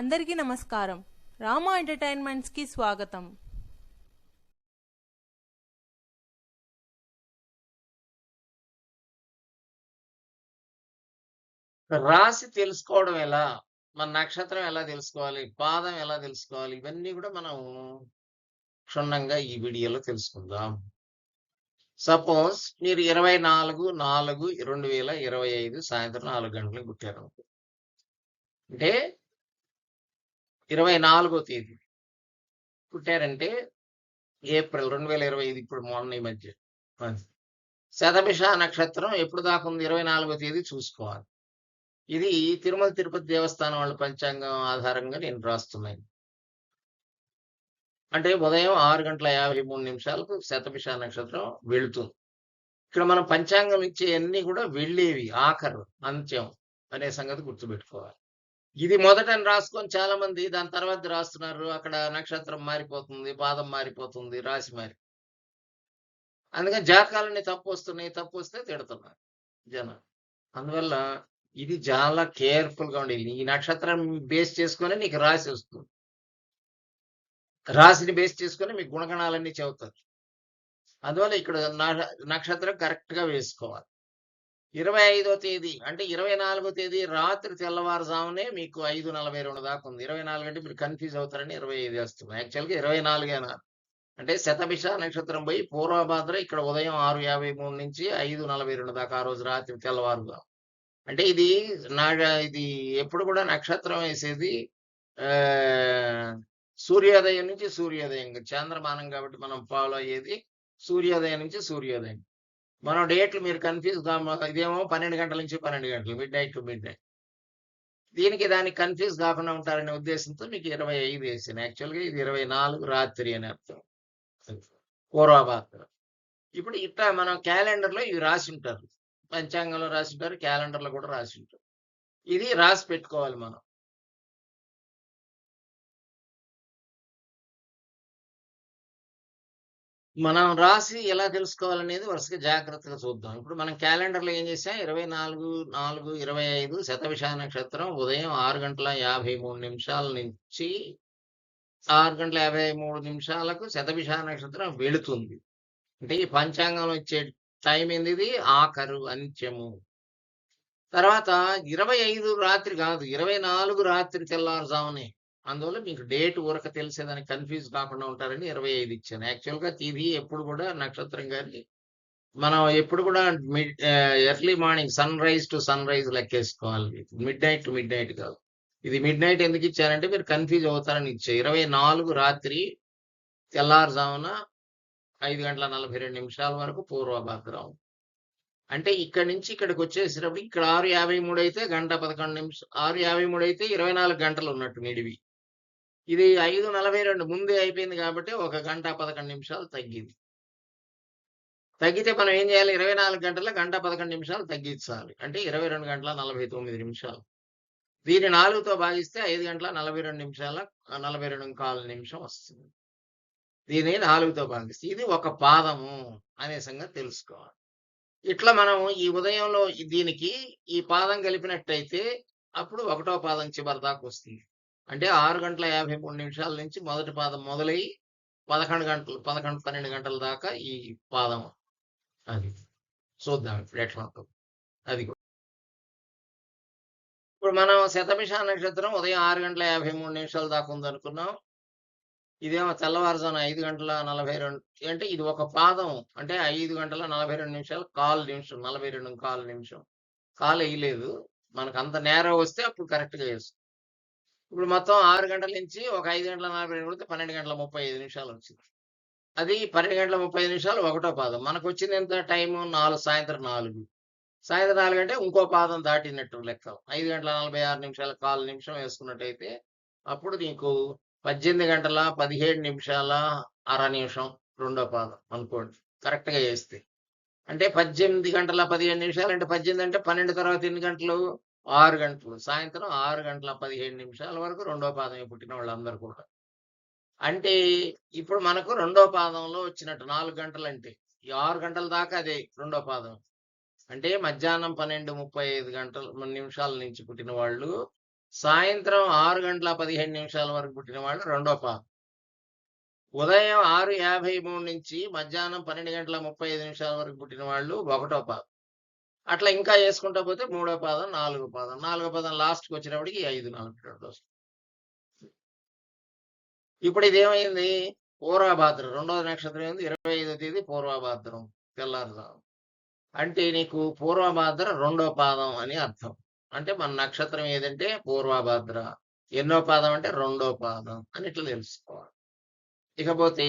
అందరికీ నమస్కారం రామా ఎంటర్టైన్మెంట్స్కి స్వాగతం రాశి తెలుసుకోవడం ఎలా? మన నక్షత్రం ఎలా తెలుసుకోవాలి? పాదం ఎలా తెలుసుకోవాలి? ఇవన్నీ కూడా మనం క్షుణ్ణంగా ఈ వీడియోలో తెలుసుకుందాం. సపోజ్ మీరు 24/4/2025 సాయంత్రం నాలుగు గంటలకు కుట్టారు అంటే 24 తేదీ పుట్టారంటే ఏప్రిల్ 2025 ఇప్పుడు మొన్న ఈ మధ్య. శతభిష నక్షత్రం ఎప్పుడు దాకా ఉంది? 24 తేదీ చూసుకోవాలి. ఇది తిరుమల తిరుపతి దేవస్థానం వాళ్ళ పంచాంగం ఆధారంగా నేను రాస్తున్నాను. అంటే ఉదయం 6:53 నిమిషాలకు శతభిష నక్షత్రం వెళుతుంది. ఇక్కడ మనం పంచాంగం ఇచ్చేయన్నీ కూడా వెళ్ళేవి ఆఖరు, అంత్యం అనే సంగతి గుర్తుపెట్టుకోవాలి. ఇది మొదటని రాసుకొని చాలా మంది దాని తర్వాత రాస్తున్నారు. అక్కడ నక్షత్రం మారిపోతుంది, పాదం మారిపోతుంది, రాశి మారి అందుకని జాతకాలన్నీ తప్పు వస్తే తిడుతున్నారు జనం. అందువల్ల ఇది చాలా కేర్‌ఫుల్‌గా ఉండేది ఈ నక్షత్రం బేస్ చేసుకొని నీకు రాశి వస్తుంది. రాశిని బేస్ చేసుకొని మీకు గుణగణాలన్నీ చెబుతారు. అందువల్ల ఇక్కడ నక్షత్రం నక్షత్రం కరెక్ట్‌గా వేసుకోవాలి. 25వ తేదీ అంటే 24వ తేదీ రాత్రి తెల్లవారుజామునే మీకు 5:42 దాకా ఉంది. 24 అంటే మీరు కన్‌ఫ్యూజ్ అవుతారని 25 వేస్తున్నాం. యాక్చువల్‌గా 24 అంటే శతభిష నక్షత్రం పోయి పూర్వభాద్ర ఇక్కడ ఉదయం 6:53 నుంచి 5:42 దాకా ఆ రోజు రాత్రి తెల్లవారుగా అంటే ఇది నాగ ఇది ఎప్పుడు కూడా నక్షత్రం వేసేది సూర్యోదయం నుంచి సూర్యోదయం. చంద్రమానం కాబట్టి మనం ఫాలో అయ్యేది సూర్యోదయం నుంచి సూర్యోదయం. మనం డేట్లు మీరు కన్‌ఫ్యూజ్ ఇదేమో 12 గంటల నుంచి 12 గంటలు. Midnight to midnight. దీనికి దానికి కన్‌ఫ్యూజ్ కాకుండా ఉంటారనే ఉద్దేశంతో మీకు 25 వేసాను. యాక్చువల్‌గా ఇది 24 రాత్రి అని అర్థం. అది. ఇప్పుడు ఇట్లా మనం క్యాలెండర్‌లో ఇవి రాసి ఉంటారు పంచాంగంలో రాసి ఉంటారు క్యాలెండర్‌లో కూడా రాసి ఉంటారు ఇది రాసి పెట్టుకోవాలి మనం. మనం రాసి ఎలా తెలుసుకోవాలనేది వరుసగా జాగ్రత్తగా చూద్దాం. ఇప్పుడు మనం క్యాలెండర్‌లో ఏం చేసాం 24/4/25 శతభిష నక్షత్రం ఉదయం 6:53 నిమిషాల నుంచి 6:53 నిమిషాలకు శతవిషా నక్షత్రం వెళుతుంది. అంటే ఈ పంచాంగంలో ఇచ్చే టైం ఏంది ఆఖరు, అంత్యము. తర్వాత 25 రాత్రి కాదు. 24 రాత్రి తెల్లవారుజామునే. అందువల్ల మీకు డేట్ ఊరక తెలిసేదానికి కన్‌ఫ్యూజ్ కాకుండా ఉంటారని 25 ఇచ్చాను. యాక్చువల్‌గా తిది ఎప్పుడు కూడా నక్షత్రం గారి మనం ఎప్పుడు కూడా mid early morning sunrise to sunrise లెక్కేసుకోవాలి. Midnight to midnight కాదు. ఇది మిడ్ నైట్ ఎందుకు ఇచ్చానంటే మీరు కన్‌ఫ్యూజ్ అవుతారని ఇచ్చా. 24 రాత్రి తెల్లారుజామున 5:42 నిమిషాల వరకు పూర్వభాద్రం. అంటే ఇక్కడి నుంచి ఇక్కడికి వచ్చేసినప్పుడు ఇక్కడ 6:53 అయితే గంట పదకొండు నిమిషం ఆరు యాభై మూడు అయితే 24 గంటలు ఉన్నట్టు నిడివి. ఇది 5:42 ముందే అయిపోయింది కాబట్టి ఒక గంట 11 నిమిషాలు తగ్గింది. తగ్గితే మనం ఏం చేయాలి? ఇరవై నాలుగు గంటల గంట 11 నిమిషాలు తగ్గించాలి. అంటే 22 గంటల 49 నిమిషాలు. దీన్ని నాలుగుతో భాగిస్తే ఐదు గంటల 42 నిమిషాల రెండు 42 నిమిషం వస్తుంది. దీన్ని నాలుగుతో భాగిస్తే ఇది ఒక పాదము అనే సంగతి తెలుసుకోవాలి. ఇట్లా మనం ఈ ఉదయంలో దీనికి ఈ పాదం కలిపినట్టయితే అప్పుడు ఒకటో పాదం చివరి దాకా వస్తుంది. అంటే 6:53 నిమిషాల నుంచి మొదటి పాదం మొదలై 11 గంటలు 11, 12 గంటల దాకా ఈ పాదం. అది. చూద్దాం ఇప్పుడు ఎట్లా అది ఇప్పుడు మనం శతభిష నక్షత్రం ఉదయం 6:53 నిమిషాల దాకా ఉందనుకున్నాం. ఇదేమో తెల్లవారుజామున ఐదు గంటల 42 అంటే ఇది ఒక పాదం. అంటే ఐదు గంటల 42 నిమిషాలు కాలు నిమిషం. 42 కాలు నిమిషం. కాలు ఇవ్వలేదు మనకు అంత నేరం వస్తే అప్పుడు కరెక్ట్‌గా వేస్తుంది ఇప్పుడు మొత్తం ఆరు గంటల నుంచి ఒక ఐదు గంటల 42 కొడితే 12 గంటల 35 నిమిషాలు వచ్చింది. అది 12 గంటల 35 నిమిషాలు ఒకటో పాదం. మనకు వచ్చింది ఎంత టైము నాలుగు సాయంత్రం నాలుగు సాయంత్రం నాలుగు అంటే ఇంకో పాదం దాటినట్టు లెక్క. ఐదు గంటల 46 నిమిషాల కాలు నిమిషం వేసుకున్నట్టయితే అప్పుడు నీకు 18 గంటల 17 నిమిషాల అర నిమిషం రెండో పాదం అనుకోండి. కరెక్ట్‌గా చేస్తే అంటే 18 గంటల 15 నిమిషాలు అంటే 18 అంటే 12 తర్వాత ఎన్ని గంటలు? ఆరు గంటలు. సాయంత్రం ఆరు గంటల 15 నిమిషాల వరకు రెండో పాదమే పుట్టిన వాళ్ళందరూ కూడా. అంటే ఇప్పుడు మనకు రెండో పాదంలో వచ్చినట్టు 4 గంటలంటే. ఈ ఆరు గంటల దాకా అదే రెండో పాదం. అంటే మధ్యాహ్నం 12:35 గంటలు నిమిషాల నుంచి పుట్టిన వాళ్ళు సాయంత్రం ఆరు గంటల పదిహేను నిమిషాల వరకు పుట్టిన వాళ్ళు రెండో పాదం ఉదయం ఆరు యాభై మూడు నుంచి మధ్యాహ్నం పన్నెండు గంటల ముప్పై ఐదు నిమిషాల వరకు పుట్టిన వాళ్ళు ఒకటో పాదం అట్లా ఇంకా వేసుకుంటా పోతే మూడో పాదం నాలుగో పాదం. నాలుగో పాదం లాస్ట్కి వచ్చినప్పటికి ఐదు నాలుగు రెండు వస్తుంది ఇప్పుడు ఇదేమైంది? పూర్వభాద్రం. రెండవ నక్షత్రం ఏంది? ఇరవై ఐదో తేదీ పూర్వభాద్రం. తెల్లారుజాము. అంటే నీకు పూర్వభాద్ర రెండో పాదం అని అర్థం. అంటే మన నక్షత్రం ఏదంటే పూర్వభాద్ర. ఎన్నో పాదం అంటే రెండో పాదం అని ఇట్లా తెలుసుకోవాలి. ఇకపోతే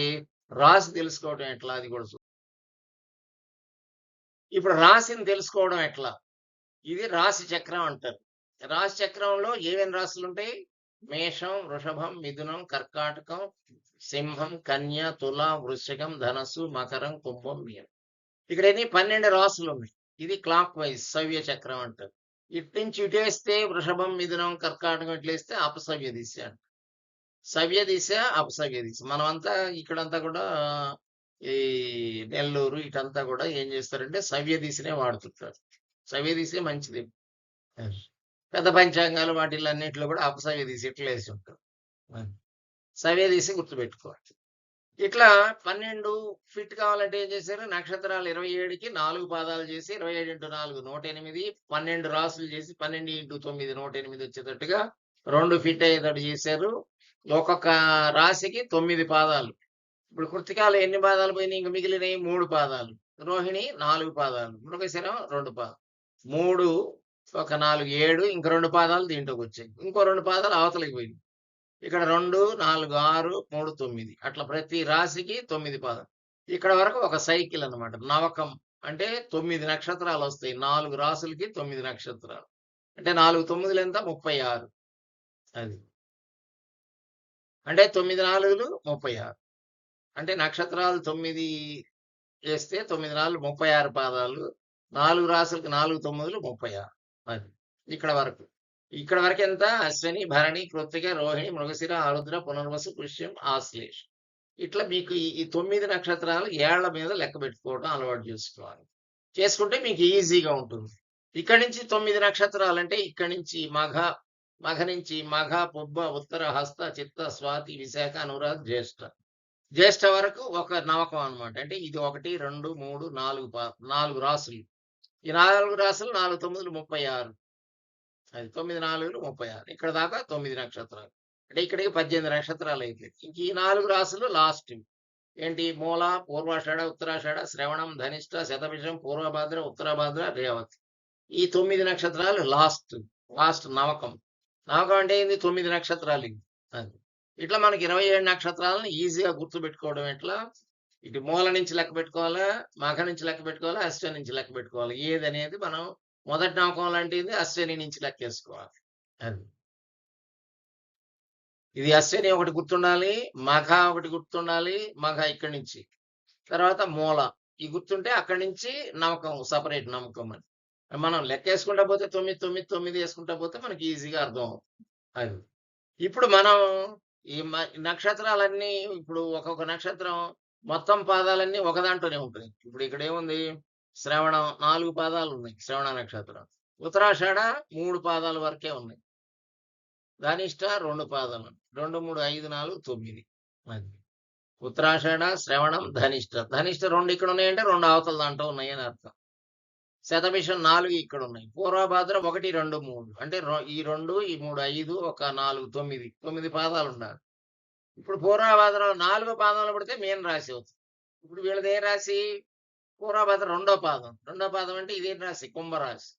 రాశి తెలుసుకోవటం ఎట్లా? అది కూడా ఇప్పుడు రాశిని తెలుసుకోవడం ఎట్లా? ఇది రాశి చక్రం అంటారు. రాశి చక్రంలో ఏమేమి రాశులు ఉంటాయి? మేషం వృషభం మిథునం కర్కాటకం సింహం కన్య తుల వృశ్చికం ధనస్సు మకరం కుంభం మీనం. ఇక్కడ ఎన్ని? పన్నెండు రాసులు ఉన్నాయి. ఇది క్లాక్ వైజ్ సవ్య చక్రం అంటారు. ఇటు నుంచి ఇటేస్తే వృషభం మిథునం కర్కాటకం ఇట్లేస్తే అపసవ్య దిశ అంటారు. సవ్య దిశ అపసవ్య దిశ. మనమంతా ఇక్కడంతా కూడా ఈ నెల్లూరు ఇటంతా కూడా ఏం చేస్తారంటే సవ్య దిశనే వాడుతుంటారు. సవ్య దిశే మంచిది. పెద్ద పంచాంగాలు వాటిల్లో అన్నింటిలో కూడా అపసవ్య దిశ ఇట్లా వేసి ఉంటారు. సవ్య దిశ గుర్తుపెట్టుకోవాలి. ఇట్లా పన్నెండు ఫిట్ కావాలంటే ఏం చేశారు? నక్షత్రాలు ఇరవై ఏడుకి నాలుగు పాదాలు చేసి ఇరవై ఏడు ఇంటూ నాలుగు నూట ఎనిమిది పన్నెండు రాసులు చేసి పన్నెండు ఇంటూ తొమ్మిది నూట ఎనిమిది వచ్చేటట్టుగా రెండు ఫిట్ అయ్యేటట్టు చేశారు. ఒక్కొక్క రాశికి తొమ్మిది పాదాలు. ఇప్పుడు కృతికాలు ఎన్ని పాదాలు పోయినాయి? ఇంక మిగిలినవి మూడు పాదాలు. రోహిణి నాలుగు పాదాలు మృగశిరం రెండు పాదాలు. మూడు ఒక నాలుగు ఏడు ఇంక రెండు పాదాలు దీంట్లోకి వచ్చాయి. ఇంకో రెండు పాదాలు అవతలికి పోయింది ఇక్కడ రెండు నాలుగు ఆరు మూడు తొమ్మిది. అట్లా ప్రతి రాశికి తొమ్మిది పాదాలు. ఇక్కడ వరకు ఒక సైకిల్ అన్నమాట. నవకం అంటే తొమ్మిది నక్షత్రాలు వస్తాయి. నాలుగు రాసులకి తొమ్మిది నక్షత్రాలు. అంటే నాలుగు తొమ్మిదిలు ఎంత? ముప్పై ఆరు. అది. అంటే తొమ్మిది నాలుగులు ముప్పై ఆరు. అంటే నక్షత్రాలు తొమ్మిది వేస్తే తొమ్మిది నాలుగు ముప్పై ఆరు పాదాలు నాలుగు రాసులకు నాలుగు తొమ్మిదిలు ముప్పై ఆరు. అది ఇక్కడ వరకు. ఇక్కడ వరకు ఎంత? అశ్విని భరణి కృత్తిక రోహిణి మృగశిర ఆరుద్ర పునర్వసు పుష్యం ఆశ్లేష్. ఇట్లా మీకు ఈ- తొమ్మిది నక్షత్రాలు ఏళ్ళ మీద లెక్క పెట్టుకోవడం అలవాటు చేసుకోవాలి. చేసుకుంటే మీకు ఈజీగా ఉంటుంది. ఇక్కడి నుంచి తొమ్మిది నక్షత్రాలు అంటే ఇక్కడి నుంచి మఘ మఘ నుంచి మఘ పుబ్బ ఉత్తర హస్త చిత్త స్వాతి విశాఖ అనురాధ జ్యేష్ఠ. జ్యేష్ఠ వరకు ఒక నవకం అన్నమాట. అంటే ఇది ఒకటి రెండు మూడు నాలుగు నాలుగు రాసులు. ఈ నాలుగు రాసులు నాలుగు తొమ్మిదిలు ముప్పై ఆరు. అది తొమ్మిది నాలుగులు ముప్పై ఆరు. ఇక్కడ దాకా తొమ్మిది నక్షత్రాలు. అంటే ఇక్కడికి పద్దెనిమిది నక్షత్రాలు అయితే. ఇంక ఈ నాలుగు రాసులు లాస్ట్. ఏంటి? మూల పూర్వాషాఢ ఉత్తరాషాఢ శ్రవణం ధనిష్ట శతభిషం పూర్వభాద్ర ఉత్తరభాద్ర రేవతి. ఈ తొమ్మిది నక్షత్రాలు లాస్ట్. లాస్ట్ నవకం నవకం అంటే ఏంది? తొమ్మిది నక్షత్రాలు అది. ఇట్లా మనకి ఇరవై ఏడు నక్షత్రాలను ఈజీగా గుర్తు పెట్టుకోవడం ఎట్లా? ఇటు మూల నుంచి లెక్క పెట్టుకోవాలా? మఖ నుంచి లెక్క పెట్టుకోవాలా? అశ్వ నుంచి లెక్క పెట్టుకోవాలి. ఏది అనేది మనం మొదటి నమ్మకం లాంటిది అశ్విని నుంచి లెక్కేసుకోవాలి అది. ఇది అశ్విని ఒకటి గుర్తుండాలి మఘ ఒకటి గుర్తుండాలి మఘ ఇక్కడి నుంచి. తర్వాత మూల. ఈ గుర్తుంటే అక్కడి నుంచి నమ్మకం సపరేట్ నమ్మకం అని మనం లెక్కేసుకుంటా పోతే తొమ్మిది తొమ్మిది తొమ్మిది వేసుకుంటా పోతే మనకి ఈజీగా అర్థం అవుతుంది. అది. ఇప్పుడు మనం ఈ మ- నక్షత్రాలన్నీ ఇప్పుడు ఒక్కొక్క నక్షత్రం మొత్తం పాదాలన్నీ ఒక దాంట్లోనే ఉంటుంది ఇప్పుడు ఇక్కడ ఏముంది శ్రవణం నాలుగు పాదాలు ఉన్నాయి శ్రవణ నక్షత్రం. ఉత్తరాషాఢ మూడు పాదాల వరకే ఉన్నాయి. ధనిష్ట రెండు పాదాలు రెండు మూడు ఐదు నాలుగు తొమ్మిది అది ఉత్తరాషాఢ శ్రవణం ధనిష్ట. ధనిష్ట రెండు ఇక్కడ ఉన్నాయంటే రెండు అవతల దాంట్లో ఉన్నాయి అని అర్థం. శతభిషం నాలుగు ఇక్కడ ఉన్నాయి పూర్వభాద్ర ఒకటి రెండు మూడు. అంటే రొ- ఈ రెండు ఈ మూడు ఐదు ఒక నాలుగు తొమ్మిది. తొమ్మిది పాదాలు ఉండాలి. ఇప్పుడు పూర్వభాద్ర నాలుగో పాదాలు పడితే మెయిన్ రాశి అవుతుంది. ఇప్పుడు వీళ్ళది ఏ రాశి? పూర్వభద్ర రెండో పాదం. రెండో పాదం అంటే ఇదేం రాశి? కుంభరాశి.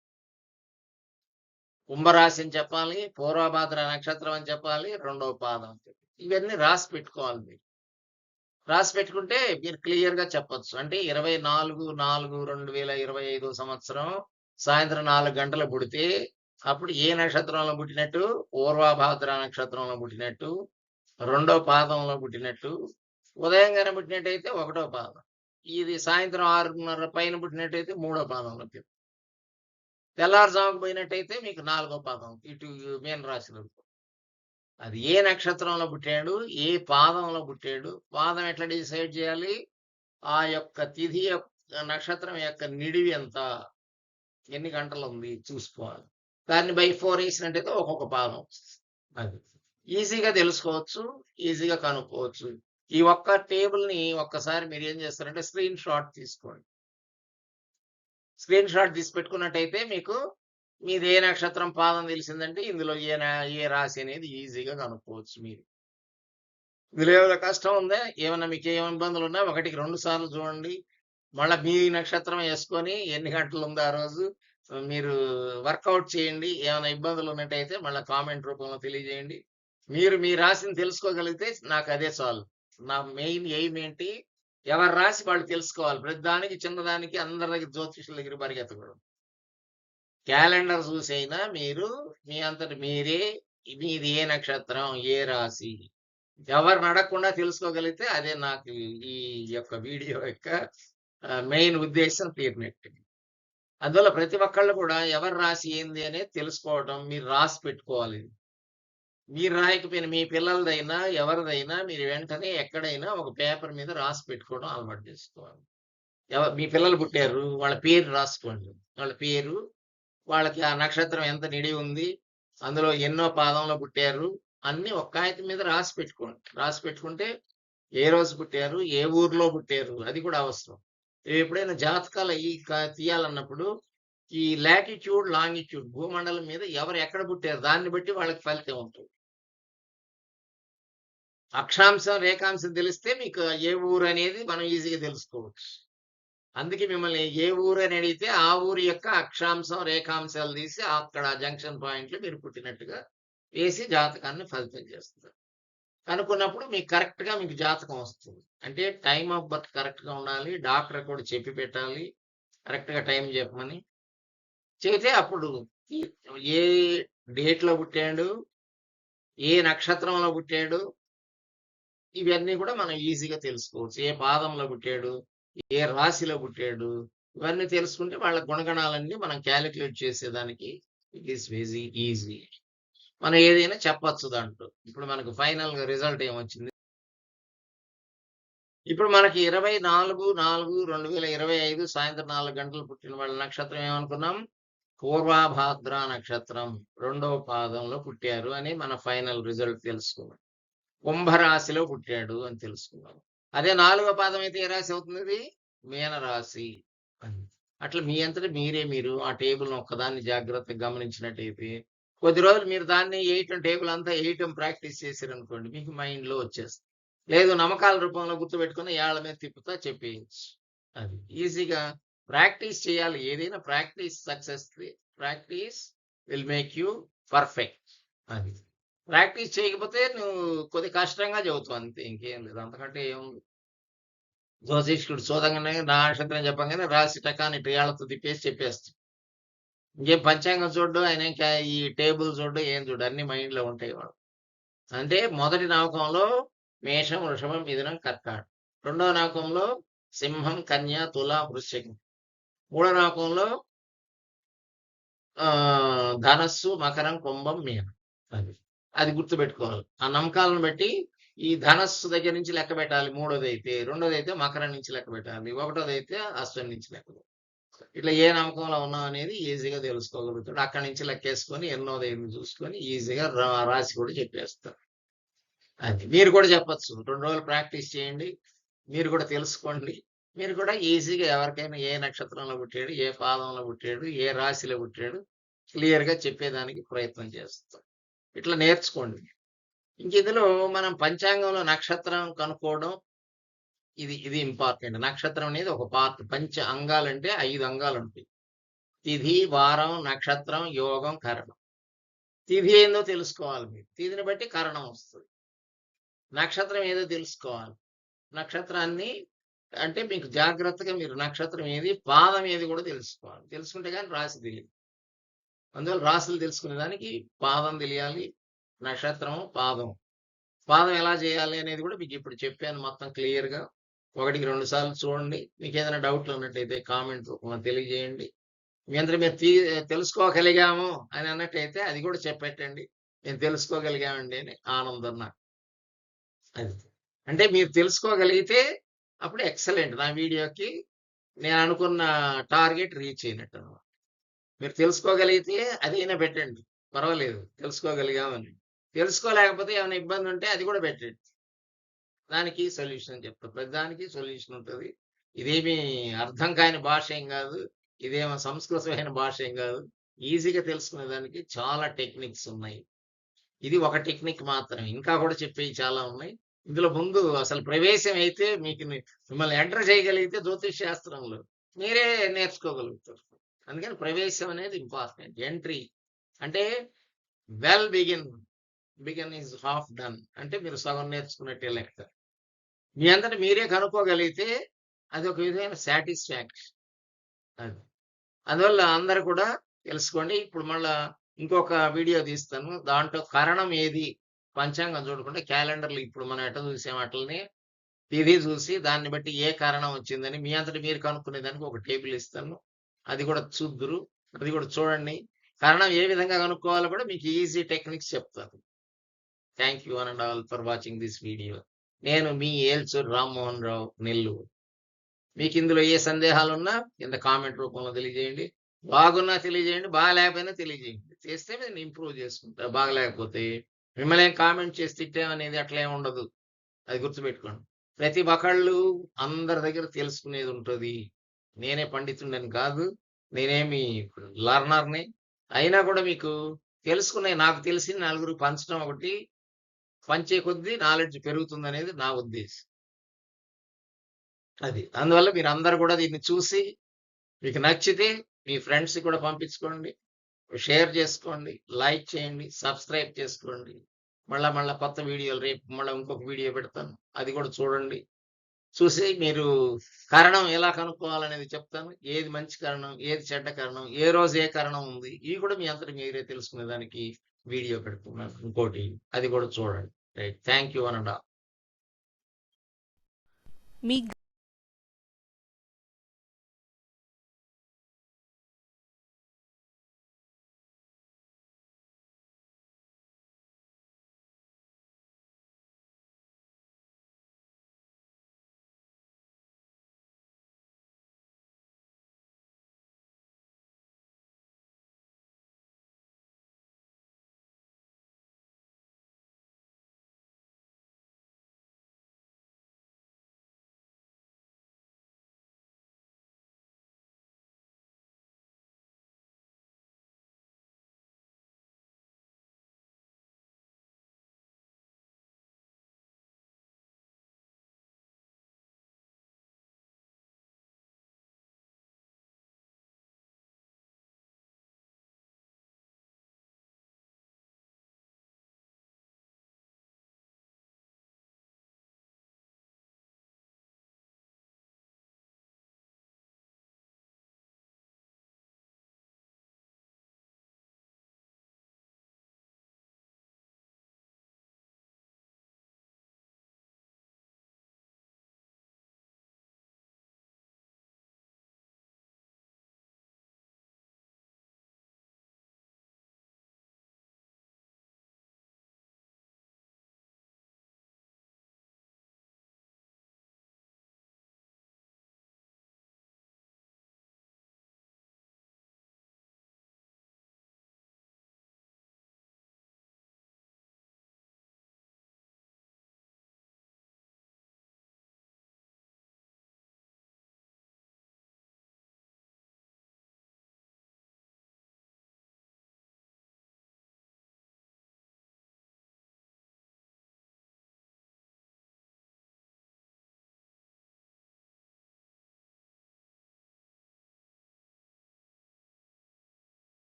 కుంభరాశి అని చెప్పాలి పూర్వభాద్ర నక్షత్రం అని చెప్పాలి రెండో పాదం అని చెప్పి. ఇవన్నీ రాసి పెట్టుకోవాలి మీరు. రాసి పెట్టుకుంటే మీరు క్లియర్గా చెప్పొచ్చు. అంటే ఇరవై నాలుగు నాలుగు రెండు వేల ఇరవై ఐదు సంవత్సరం సాయంత్రం నాలుగు గంటలు పుడితే అప్పుడు ఏ నక్షత్రంలో పుట్టినట్టు? పూర్వభాద్ర నక్షత్రంలో పుట్టినట్టు రెండో పాదంలో పుట్టినట్టు ఉదయం గానే పుట్టినట్టయితే ఒకటో పాదం. ఇది సాయంత్రం ఆరున్నర పైన పుట్టినట్టయితే మూడో పాదంలో తెల్లారుజాముకు పోయినట్టయితే మీకు నాలుగో పాదం. ఇటు మేన రాశిలో. అది ఏ నక్షత్రంలో పుట్టాడు ఏ పాదంలో పుట్టాడు పాదం ఎట్లా డిసైడ్ చేయాలి? ఆ యొక్క తిథి యొక్క నక్షత్రం యొక్క నిడివి ఎంత? ఎన్ని గంటలు ఉంది? చూసుకోవాలి. దాన్ని బై ఫోర్ వేసినట్టయితే ఒక్కొక్క పాదం అది ఈజీగా తెలుసుకోవచ్చు ఈజీగా కనుక్కోవచ్చు. ఈ ఒక్క టేబుల్ని ఒక్కసారి మీరు ఏం చేస్తారంటే స్క్రీన్ షాట్ తీసుకోండి. స్క్రీన్ షాట్ తీసి పెట్టుకున్నట్టయితే మీకు మీది ఏ నక్షత్రం పాదం తెలిసిందంటే ఇందులో ఏ నా- ఏ రాశి అనేది ఈజీగా కనుక్కోవచ్చు మీరు. ఇందులో ఏమైనా కష్టం ఉందా? ఏమైనా మీకు ఏమైనా ఇబ్బందులు ఉన్నా ఒకటికి రెండు సార్లు చూడండి. మళ్ళీ మీ నక్షత్రం వేసుకొని ఎన్ని గంటలు ఉందో ఆ రోజు? మీరు వర్కౌట్ చేయండి. ఏమైనా ఇబ్బందులు ఉన్నట్టయితే మళ్ళీ కామెంట్ రూపంలో తెలియజేయండి. మీరు మీ రాశిని తెలుసుకోగలిగితే నాకు అదే చాలు. నా మెయిన్ ఎయిమ్ ఏంటి? ఎవరు రాసి వాళ్ళు తెలుసుకోవాలి. ప్రతిదానికి చిన్నదానికి అందరి దగ్గర జ్యోతిషుల దగ్గర పరిగెత్తకూడదు. క్యాలెండర్ చూసైనా మీరు మీ అంతటి మీరే మీది ఏ నక్షత్రం ఏ రాశి ఎవరు నడకుండా తెలుసుకోగలిగితే అదే నాకు ఈ యొక్క వీడియో యొక్క మెయిన్ ఉద్దేశం తీరినట్టు. అందువల్ల ప్రతి ఒక్కళ్ళు కూడా ఎవరు రాసి ఏంది అనేది తెలుసుకోవడం మీరు రాసి పెట్టుకోవాలి. మీరు రాయకపోయిన మీ పిల్లలదైనా ఎవరిదైనా మీరు వెంటనే ఎక్కడైనా ఒక పేపర్ మీద రాసి పెట్టుకోవడం అలవాటు చేసుకోవాలి. ఎవ- మీ పిల్లలు పుట్టారు వాళ్ళ పేరు రాసుకోండి. వాళ్ళ పేరు వాళ్ళకి ఆ నక్షత్రం ఎంత నిడి ఉంది అందులో ఎన్నో పాదంలో పుట్టారు అన్ని ఒక ఆయన మీద రాసి పెట్టుకోండి. రాసి పెట్టుకుంటే ఏ రోజు పుట్టారు ఏ ఊర్లో పుట్టారు అది కూడా అవసరం. ఎప్పుడైనా జాతకాలు ఈ తీయాలన్నప్పుడు ఈ లాటిట్యూడ్ లాంగిట్యూడ్ భూమండలం మీద ఎవరు ఎక్కడ పుట్టారు దాన్ని బట్టి వాళ్ళకి ఫలితం ఉంటుంది. అక్షాంశం రేఖాంశం తెలిస్తే మీకు ఏ ఊరు అనేది మనం ఈజీగా తెలుసుకోవచ్చు. అందుకే మిమ్మల్ని ఏ ఊరు అని అడిగితే ఆ ఊరి యొక్క అక్షాంశం రేఖాంశాలు తీసి అక్కడ జంక్షన్ పాయింట్లు మీరు పుట్టినట్టుగా వేసి జాతకాన్ని ఫలితం చేస్తారు కనుక్కున్నప్పుడు మీకు కరెక్ట్గా మీకు జాతకం వస్తుంది. అంటే టైం ఆఫ్ బర్త్ కరెక్ట్గా ఉండాలి డాక్టర్ కూడా చెప్పి పెట్టాలి కరెక్ట్గా టైం చెప్పమని. చెబితే అప్పుడు ఏ డేట్లో పుట్టాడు ఏ నక్షత్రంలో పుట్టాడు ఇవన్నీ కూడా మనం ఈజీగా తెలుసుకోవచ్చు. ఏ పాదంలో పుట్టాడు ఏ రాశిలో పుట్టాడు? ఇవన్నీ తెలుసుకుంటే వాళ్ళ గుణగణాలన్నీ మనం క్యాలిక్యులేట్ చేసేదానికి ఇట్ ఈస్ వెరీ ఈజీ. మనం ఏదైనా చెప్పచ్చు దాంట్లో. ఇప్పుడు మనకు ఫైనల్గా రిజల్ట్ ఏమొచ్చింది? ఇప్పుడు మనకి ఇరవై నాలుగు నాలుగు రెండు వేల ఇరవై ఐదు సాయంత్రం నాలుగు గంటలు పుట్టిన వాళ్ళ నక్షత్రం ఏమనుకున్నాం? పూర్వాభాద్ర నక్షత్రం రెండవ పాదంలో పుట్టారు అని మన ఫైనల్ రిజల్ట్ తెలుసుకున్నాం కుంభరాశిలో పుట్టాడు అని తెలుసుకున్నాం అదే నాలుగో పాదం అయితే ఏ రాశి అవుతుంది మీనరాశి అట్లా మీ అంతటా మీరే మీరు ఆ టేబుల్ ఒక్కదాన్ని జాగ్రత్తగా గమనించినట్టయితే కొద్ది రోజులు మీరు దాన్ని వేయటం టేబుల్ అంతా వేయటం ప్రాక్టీస్ చేశారు అనుకోండి మీకు మైండ్లో వచ్చేస్తుంది. లేదు నమ్మకాల రూపంలో గుర్తుపెట్టుకుని ఏళ్ళ మీద తిప్పుతా చెప్పేయచ్చు. అది. ఈజీగా ప్రాక్టీస్ చేయాలి. ఏదైనా practice success practice will make you perfect. అది. ప్రాక్టీస్ చేయకపోతే నువ్వు కొద్ది కష్టంగా చదువుతావు అంతే ఇంకేం లేదు. అంతకంటే ఏముంది జ్యోతిష్కుడు చూడంగానే నా నక్షత్రం చెప్పగానే రాసి టకాని ఏళ్ళతో తిప్పేసి చెప్పేస్తాడు. ఇంకేం పంచాంగం చూడు ఆయన ఇంకా ఈ టేబుల్ చూడు ఏం చూడు అన్ని మైండ్లో ఉంటాయి వాడు. అంటే మొదటి నమ్మకంలో మేషం వృషభం మిథునం కర్కాడు రెండో నమ్మకంలో సింహం కన్య తుల వృశ్చికం. మూడో నమ్మకంలో ఆ ధనస్సు మకరం కుంభం మీనం. అది. అది గుర్తుపెట్టుకోవాలి. ఆ నమ్మకాలను బట్టి ఈ ధనస్సు దగ్గర నుంచి లెక్క పెట్టాలి. మూడోది అయితే రెండోది అయితే మకరం నుంచి లెక్క పెట్టాలి. ఒకటోది అయితే అశ్వం నుంచి లెక్క ఇట్లా ఏ నమ్మకంలో ఉన్నాం అనేది ఈజీగా తెలుసుకోగలుగుతాడు. అక్కడి నుంచి లెక్కేసుకొని ఎన్నోది ఎన్ని చూసుకొని ఈజీగా రా- రాసి కూడా చెప్పేస్తారు అది మీరు కూడా చెప్పొచ్చు. రెండు రోజులు ప్రాక్టీస్ చేయండి. మీరు కూడా తెలుసుకోండి. మీరు కూడా ఈజీగా ఎవరికైనా ఏ నక్షత్రంలో పుట్టాడు ఏ పాదంలో పుట్టాడు ఏ రాశిలో పుట్టాడు క్లియర్గా చెప్పేదానికి ప్రయత్నం చేస్తాం. ఇట్లా నేర్చుకోండి. ఇంక ఇందులో మనం పంచాంగంలో నక్షత్రం కనుక్కోవడం ఇది ఇది ఇంపార్టెంట్. నక్షత్రం అనేది ఒక పార్ట్. పంచ అంగాలంటే ఐదు అంగాలు ఉంటాయి. తిథి వారం నక్షత్రం యోగం కరణం. తిథి ఏందో తెలుసుకోవాలి మీరు. తిథిని బట్టి కరణం వస్తుంది. నక్షత్రం ఏదో తెలుసుకోవాలి. నక్షత్రాన్ని అంటే మీకు జాగ్రత్తగా మీరు నక్షత్రం ఏది పాదం ఏది కూడా తెలుసుకోవాలి. తెలుసుకుంటే కానీ రాసి తెలియదు. అందువల్ల రాసులు తెలుసుకునే దానికి పాదం తెలియాలి నక్షత్రం పాదం. పాదం ఎలా చేయాలి అనేది కూడా మీకు ఇప్పుడు చెప్పాను మొత్తం క్లియర్గా. ఒకటికి రెండు సార్లు చూడండి. మీకు ఏదైనా డౌట్లు ఉన్నట్టయితే కామెంట్ రూపంలో తెలియజేయండి. మీ అందరూ మీరు తీ తెలుసుకోగలిగాము అని అన్నట్టయితే అది కూడా చెప్పెట్టండి. మేము తెలుసుకోగలిగామండి అని ఆనందం నాకు. అది. అంటే మీరు తెలుసుకోగలిగితే అప్పుడు ఎక్సలెంట్ నా వీడియోకి. నేను అనుకున్న టార్గెట్ రీచ్ అయినట్టు అనమాట మీరు తెలుసుకోగలిగితే అదైనా పెట్టండి. పర్వాలేదు తెలుసుకోగలిగామని. తెలుసుకోలేకపోతే ఏమైనా ఇబ్బంది ఉంటే అది కూడా పెట్టండి. దానికి సొల్యూషన్ చెప్తా ప్రతిదానికి సొల్యూషన్ ఉంటుంది. ఇదేమి అర్థం కాని భాష ఏం కాదు. ఇదేమో సంస్కృతమైన భాష ఏం కాదు. ఈజీగా తెలుసుకునే దానికి చాలా టెక్నిక్స్ ఉన్నాయి. ఇది ఒక టెక్నిక్ మాత్రమే. ఇంకా కూడా చెప్పేవి చాలా ఉన్నాయి. ఇందులో ముందు అసలు ప్రవేశం అయితే మీకు మిమ్మల్ని ఎంటర్ చేయగలిగితే జ్యోతిష్ శాస్త్రంలో మీరే నేర్చుకోగలుగుతారు. అందుకని ప్రవేశం అనేది ఇంపార్టెంట్. ఎంట్రీ అంటే well begin begin is half done అంటే మీరు సగం నేర్చుకున్నట్టే లెక్క. మీ అంతటి మీరే కనుక్కోగలిగితే అది ఒక విధమైన సాటిస్ఫాక్షన్. అది. అందువల్ల అందరు కూడా తెలుసుకోండి ఇప్పుడు మళ్ళా ఇంకొక వీడియో తీస్తాను. దాంట్లో కరణం ఏది? పంచాంగం చూడకుండా క్యాలెండర్లు ఇప్పుడు మనం ఎట చూసాం అట్లనే తిది చూసి దాన్ని బట్టి ఏ కారణం వచ్చిందని మీ అంతటి మీరు కనుక్కునే దానికి ఒక టేబుల్ ఇస్తాను. అది కూడా చూద్దురు అది కూడా చూడండి. కారణం ఏ విధంగా కనుక్కోవాలో కూడా మీకు ఈజీ టెక్నిక్స్ చెప్తాను thank you and all for watching this video. నేను మీ ఏల్చూరు రామ్మోహన్ రావు నెల్లూరు. మీకు ఇందులో ఏ సందేహాలు ఉన్నా కింద కామెంట్ రూపంలో తెలియజేయండి. బాగున్నా తెలియజేయండి బాగాలేకపోయినా తెలియజేయండి. చేస్తే నేను ఇంప్రూవ్ చేసుకుంటా బాగలేకపోతే. మిమ్మల్ని ఏం కామెంట్ చేసి తిట్టామనేది అట్లా ఉండదు. అది గుర్తుపెట్టుకోండి. ప్రతి ఒక్కళ్ళు అందరి దగ్గర తెలుసుకునేది ఉంటుంది. నేనే పండితుండని కాదు నేనేమి లర్నర్ని. అయినా కూడా మీకు తెలుసుకునే నాకు తెలిసి నలుగురు పంచడం ఒకటి పంచే కొద్దీ నాలెడ్జ్ పెరుగుతుంది అనేది నా ఉద్దేశం. అది. అందువల్ల మీరు అందరు కూడా దీన్ని చూసి మీకు నచ్చితే మీ ఫ్రెండ్స్ కూడా పంపించుకోండి షేర్ చేసుకోండి లైక్ చేయండి సబ్స్క్రైబ్ చేసుకోండి. మళ్ళా మళ్ళా కొత్త వీడియోలు రేపు మళ్ళీ ఇంకొక వీడియో పెడతాను. అది కూడా చూడండి. చూసి మీరు కారణం ఎలా కనుక్కోవాలనేది చెప్తాను. ఏది మంచి కారణం ఏది చెడ్డ కారణం ఏ రోజు ఏ కారణం ఉంది ఇవి కూడా మీ అంతటి మీరే తెలుసుకునే దానికి వీడియో పెడుతున్నాను. ఇంకోటి అది కూడా చూడండి. రైట్ థ్యాంక్ యూ అనండా మీ